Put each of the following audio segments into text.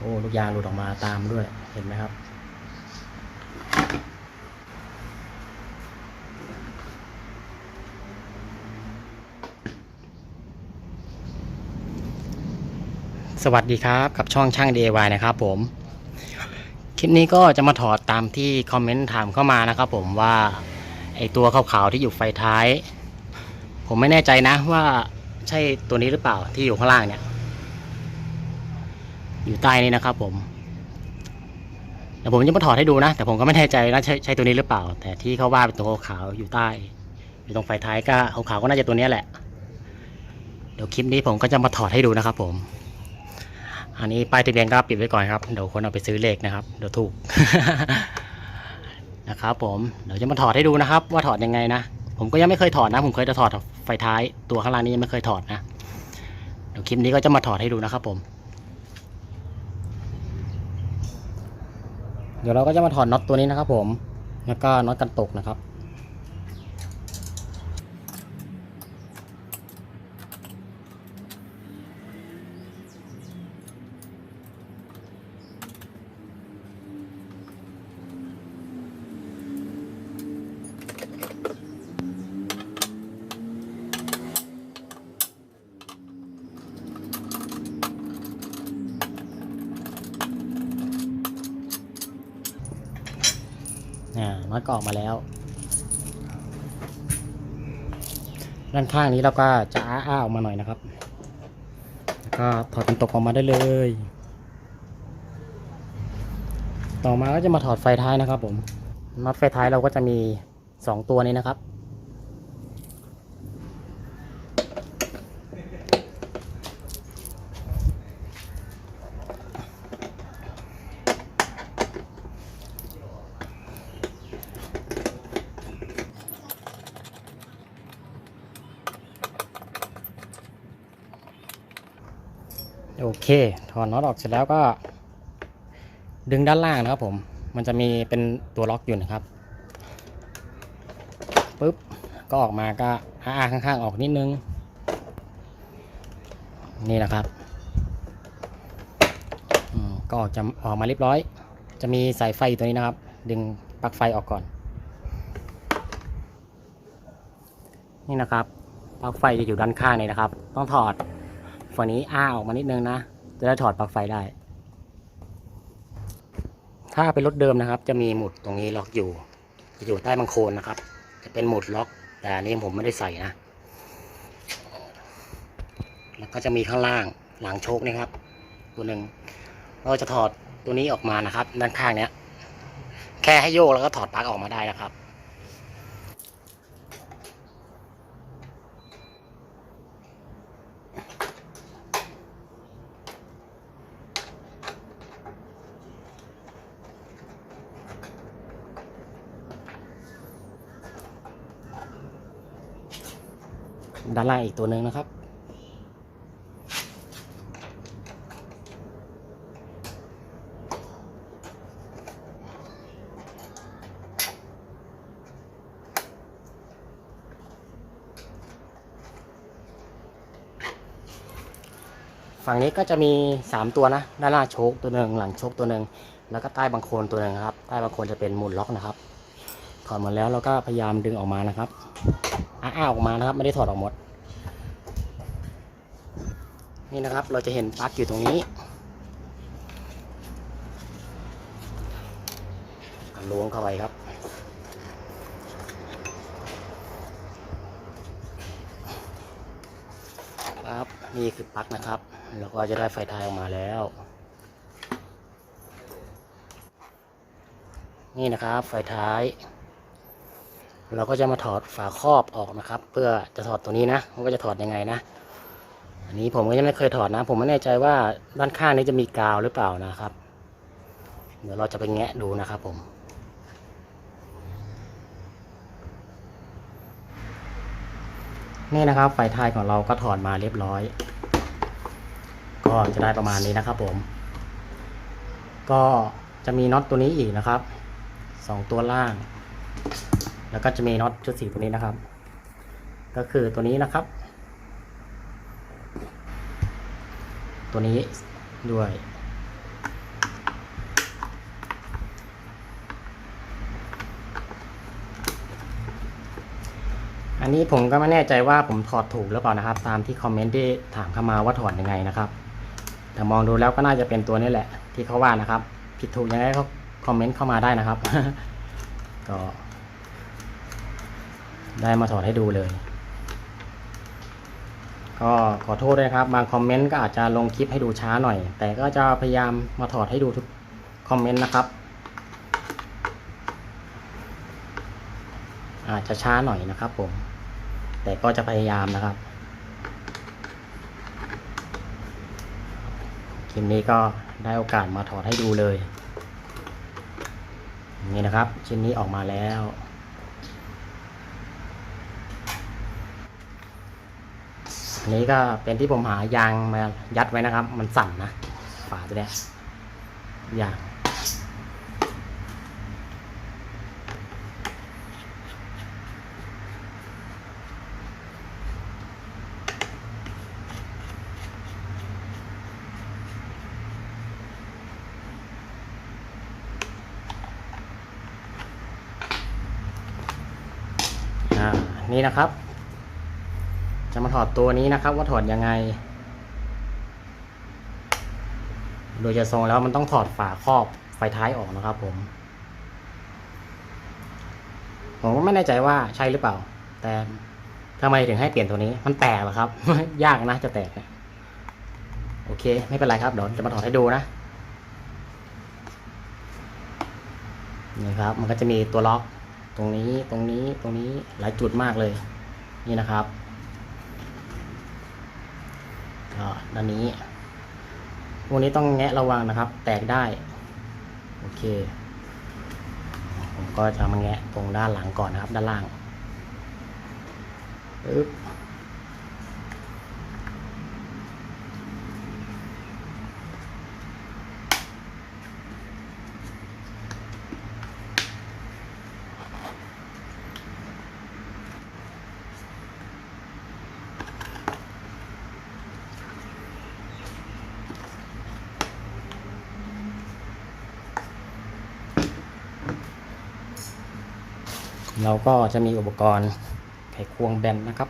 โอ้ลูกยางหลุดออกมาตามด้วยเห็นไหมครับ สวัสดีครับกับช่องช่าง DIY นะครับผม คลิปนี้ก็จะมาถอดตามที่คอมเมนต์ถามเข้ามานะครับผมว่าไอตัวขาวๆที่อยู่ไฟท้าย ผมไม่แน่ใจนะว่าใช่ตัวนี้หรือเปล่าที่อยู่ข้างล่างเนี่ย อยู่ใต้นี้นะครับ ผมเดี๋ยวผมจะมาถอดให้ดูนะ แต่ผมก็ไม่แน่ใจนะใช่ใช่ตัวนี้หรือเปล่า แต่ที่เขาว่าเป็นตัวขาวอยู่ใต้ อยู่ตรงไฟท้ายก็ขาวก็น่าจะตัวนี้แหละ เดี๋ยวคลิปนี้ผมก็จะมาถอดให้ดูนะครับ ผม อันนี้ป้ายทะเบียนก็ปิดไว้ก่อนครับเดี๋ยวคนเอาไปซื้อเลขนะครับเดี๋ยวถูกนะครับ ผมเดี๋ยวจะมาถอดให้ดูนะครับ ว่าถอดยังไงนะผมก็ยังไม่เคยถอดนะ ผมเคยจะถอดไฟท้ายตัวข้างล่างนี้ยังไม่เคยถอดนะเดี๋ยวคลิปนี้ก็จะมาถอดให้ดูนะครับผม เดี๋ยวเราก็จะมาถอดน็อตตัวนี้นะครับผม แล้วก็น็อตกันตกนะครับ อ่าน็อตก็ออกมาแล้ว ด้านข้างนี้เราก็จะอ้าออกมาหน่อยนะครับแล้วก็ถอดกันตกออกมาได้เลย ต่อมาก็จะมาถอดไฟท้ายนะครับผมน็อตไฟท้ายเราก็จะมีสองตัวนี้นะครับ โอเค ถอดน็อตออกเสร็จแล้วก็ ดึงด้านล่างนะครับผม มันจะมีเป็นตัวล็อกอยู่นะครับปุ๊บ ก็ออกมาก็อ้าข้างๆ ออกนิดนึง นี่นะครับอืมก็ออกจะออกมาเรียบร้อย จะมีสายไฟตัวนี้นะครับ ดึงปลั๊กไฟออกก่อน นี่นะครับปลั๊กไฟจะอยู่ด้านข้างนี่นะครับ ต้องถอด ฝั่งนี้อ้าออกมานิดนึงนะจะได้ถอดปลั๊กไฟได้ ถ้าเป็นรถเดิมนะครับ จะมีหมุดตรงนี้ล็อกอยู่จะอยู่ใต้บังโคลนนะครับ จะเป็นหมุดล็อก แต่อันนี้ผมไม่ได้ใส่นะ แล้วก็จะมีข้างล่างหลังโชคนี่ครับ ตัวหนึ่งเราจะถอดตัวนี้ออกมานะครับ ด้านข้างเนี้ย แค่ให้โยกแล้วก็ถอดปลั๊กออกมาได้นะครับ ด้านล่างอีกตัวหนึ่งนะครับ ฝั่งนี้ก็จะมี 3 ตัวนะ ด้านหน้าโชคตัวหนึ่งหลังโชคตัวหนึ่งแล้วก็ใต้บังโคลนตัวหนึ่งครับ ใต้บังโคลนจะเป็นหมุนล็อกนะครับ ถอดหมดแล้วเราก็พยายามดึงออกมานะครับอ้าออกมานะครับ ไม่ได้ถอดออกหมด นี่นะครับเราจะเห็นปลั๊กอยู่ตรงนี้ล้วงเข้าไปครับ ครับนี่คือปลั๊กนะครับ แล้วก็จะได้ไฟท้ายออกมาแล้ว นี่นะครับไฟท้าย เราก็จะมาถอดฝาครอบออกนะครับ เพื่อจะถอดตัวนี้นะมันก็จะถอดยังไงนะ อันนี้ผมก็ยังไม่เคยถอดนะ ผมไม่แน่ใจว่าด้านข้างนี้จะมีกาวหรือเปล่านะครับ เดี๋ยวเราจะไปแงะดูนะครับผมนี่นะครับไฟท้ายของเราก็ถอดมาเรียบร้อย ก็จะได้ประมาณนี้นะครับผม ก็จะมีน็อตตัวนี้อีกนะครับสองตัวล่าง แล้วก็จะมีน็อตชุดสีตัวนี้นะครับ ก็คือตัวนี้นะครับ ตัวนี้ด้วยอันนี้ผมก็ไม่แน่ใจว่าผมถอดถูกหรือเปล่านะครับ ตามที่คอมเมนต์ที่ถามเข้ามาว่าถอดยังไงนะครับ แต่มองดูแล้วก็น่าจะเป็นตัวนี้แหละ ที่เขาว่านะครับ ผิดถูกยังไงก็คอมเมนต์เข้ามาได้นะครับ ก็ ได้มาถอดให้ดูเลย ก็ขอโทษด้วยครับ บางคอมเมนต์ก็อาจจะลงคลิปให้ดูช้าหน่อย แต่ก็จะพยายามมาถอดให้ดูทุกคอมเมนต์นะครับ อาจจะช้าหน่อยนะครับผม แต่ก็จะพยายามนะครับคลิปนี้ก็ได้โอกาสมาถอดให้ดูเลย นี่นะครับ ชิ้นนี้ออกมาแล้ว อันนี้ก็เป็นที่ผมหายางมายัดไว้นะครับ มันสั่นนะฝาตัวเนี้ยยางนี่นะครับ จะมาถอดตัวนี้นะครับ ว่าถอดยังไง โดยจะทรงแล้วมันต้องถอดฝาครอบไฟท้ายออกนะครับ ผม ผมก็ไม่แน่ใจว่าใช่หรือเปล่า แต่ทำไมถึงให้เปลี่ยนตัวนี้มันแตกเหรอครับ ยากนะจะแตกโอเค ไม่เป็นไรครับเดี๋ยวจะมาถอดให้ดูนะนี่ครับ มันก็จะมีตัวล็อก ตรงนี้ตรงนี้ตรงนี้หลายจุดมากเลย นี่นะครับก็ ด้านนี้พวกนี้ต้องแงะระวังนะครับ แตกได้ โอเค ผมก็จะมาแงะตรงด้านหลังก่อนนะครับ ด้านล่างปึ๊บ เราก็จะมีอุปกรณ์ไขควงแบนนะครับ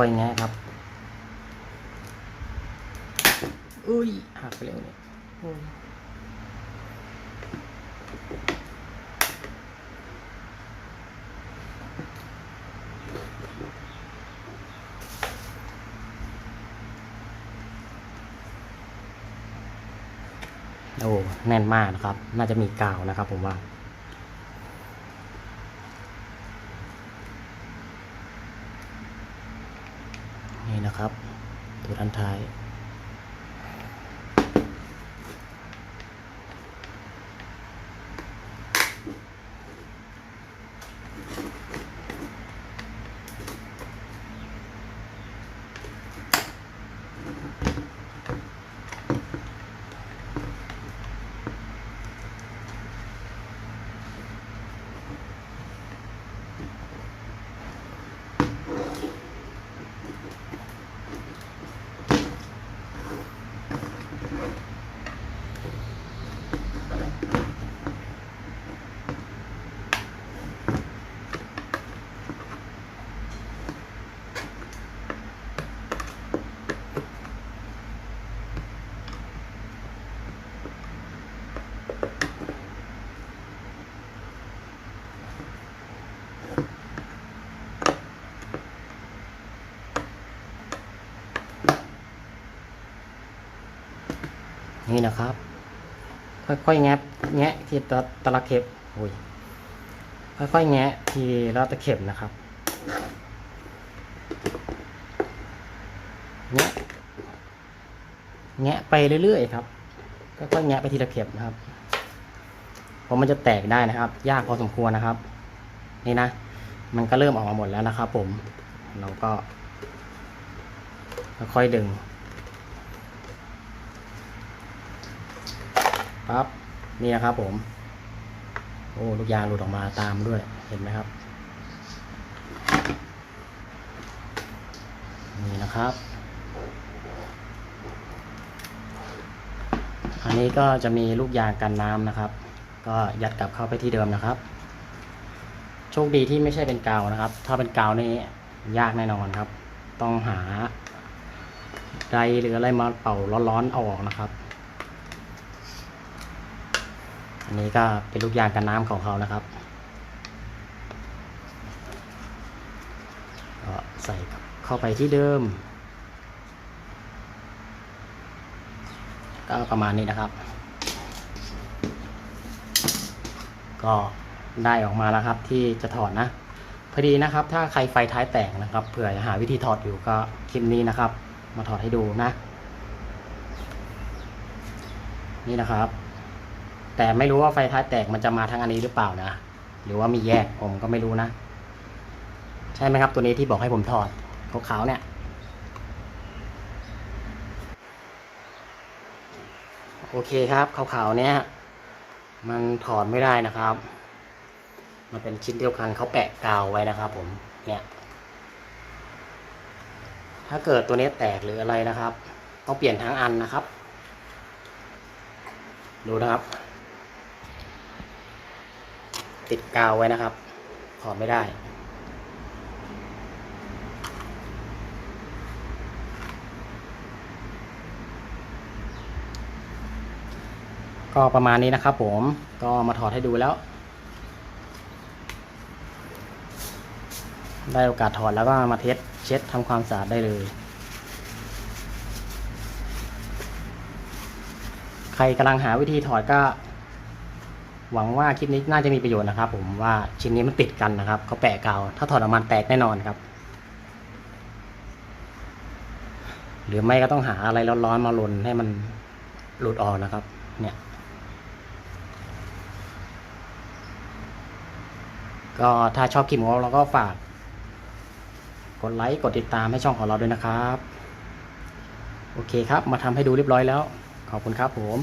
ค่อยๆแงะครับ อุ้ยหักไปเร็วเนี่ยโอ้ยโอ้แน่นมากนะครับ น่าจะมีกาวนะครับผมว่า นี่นะ ครับ ตัวด้านท้าย น นี่นะครับ ค่อยๆแงะแงะที่ตะตะละเข็บโอ้ยค่อยๆแงะทีละตะเข็บนะครับแงะแงะไปเรื่อยๆครับค่อยๆแงะไปทีละเข็บนะครับเพราะมันจะแตกได้นะครับ ยากพอสมควรนะครับ นี่นะ มันก็เริ่มออกมาหมดแล้วนะครับ ผม เราก็ค่อยๆดึง ปั๊บนี่นะครับผม โอ้ลูกยางหลุดออกมาตามด้วยเห็นไหมครับ นี่นะครับ อันนี้ก็จะมีลูกยางกันน้ำนะครับ ก็ยัดกลับเข้าไปที่เดิมนะครับ โชคดีที่ไม่ใช่เป็นกาวนะครับ ถ้าเป็นกาวนี่ยากแน่นอนครับ ต้องหาไรหรืออะไรมาเป่าร้อนๆเอาออกนะครับ อันนี้ก็เป็นลูกยางกันน้ำของเขานะครับก็ใส่เข้าไปที่เดิม ก็ประมาณนี้นะครับ ก็ได้ออกมาแล้วครับที่จะถอดนะพอดีนะครับ ถ้าใครไฟท้ายแตกนะครับเผื่อจะหาวิธีถอดอยู่ก็คลิปนี้นะครับ มาถอดให้ดูนะ นี่นะครับ แต่ไม่รู้ว่าไฟท้ายแตกมันจะมาทางอันนี้หรือเปล่านะ หรือว่ามีแยกผมก็ไม่รู้นะ ใช่ไหมครับตัวนี้ที่บอกให้ผมถอดขาวๆเนี่ยโอเคครับขาวๆเนี่ย มันถอดไม่ได้นะครับ มันเป็นชิ้นเดียวกันเขาแปะกาวไว้นะครับผมเนี่ย ถ้าเกิดตัวนี้แตกหรืออะไรนะครับ ต้องเปลี่ยนทั้งอันนะครับ ดูนะครับ ติดกาวไว้นะครับถอดไม่ได้ ก็ประมาณนี้นะครับผมก็มาถอดให้ดูแล้ว ได้โอกาสถอดแล้วก็มาเทสเช็ดทำความสะอาดได้เลยใครกำลังหาวิธีถอดก็ หวังว่าคลิปนี้น่าจะมีประโยชน์นะครับ ผมว่าชิ้นนี้มันติดกันนะครับเขาแปะกาว ถ้าถอดออกมาแตกแน่นอนครับ หรือไม่ก็ต้องหาอะไรร้อนๆมาลนให้มันหลุดออกนะครับ เนี่ย ก็ถ้าชอบคลิปของเราเราก็ฝาก กดไลค์กดติดตามให้ช่องของเราด้วยนะครับ โอเคครับ มาทำให้ดูเรียบร้อยแล้ว ขอบคุณครับผม